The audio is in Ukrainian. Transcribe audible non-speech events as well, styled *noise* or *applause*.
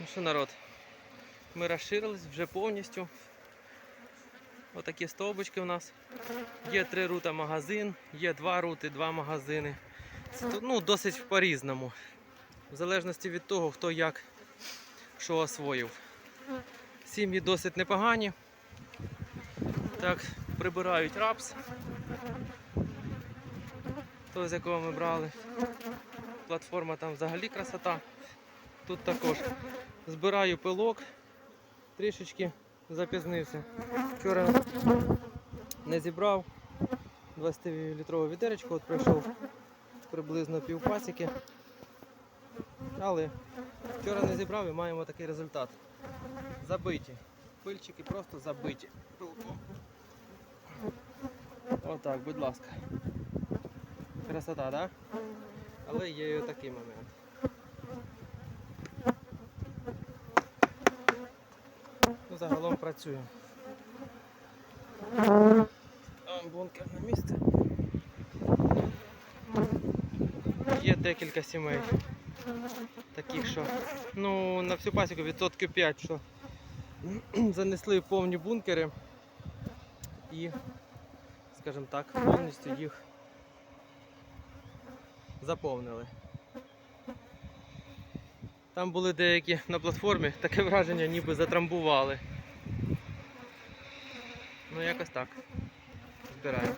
Ну що, народ, ми розширились вже повністю. Отакі стовбочки у нас. Є три рута магазин, є два рути, два магазини. Це ну, досить по-різному. В залежності від того, хто як що освоїв. Сім'ї досить непогані. Так, прибирають рапс. Той, з якого ми брали. Платформа там взагалі красота. Тут також збираю пилок, трішечки запізнився. Вчора не зібрав 20-літрове відеречко, от пройшов приблизно півпасіки. Але вчора не зібрав і маємо такий результат. Забиті. Пильчики просто забиті пилком. Отак, будь ласка. Красота, так? Да? Але є і такий момент. Ну, загалом працює. Бункер на місце. Є декілька сімей. Таких, що ну, на всю пасіку відсотків 5, що *clears throat* занесли повні бункери і, скажімо так, повністю їх заповнили. Там були деякі на платформі, таке враження ніби затрамбували. Ну якось так. Збираємо.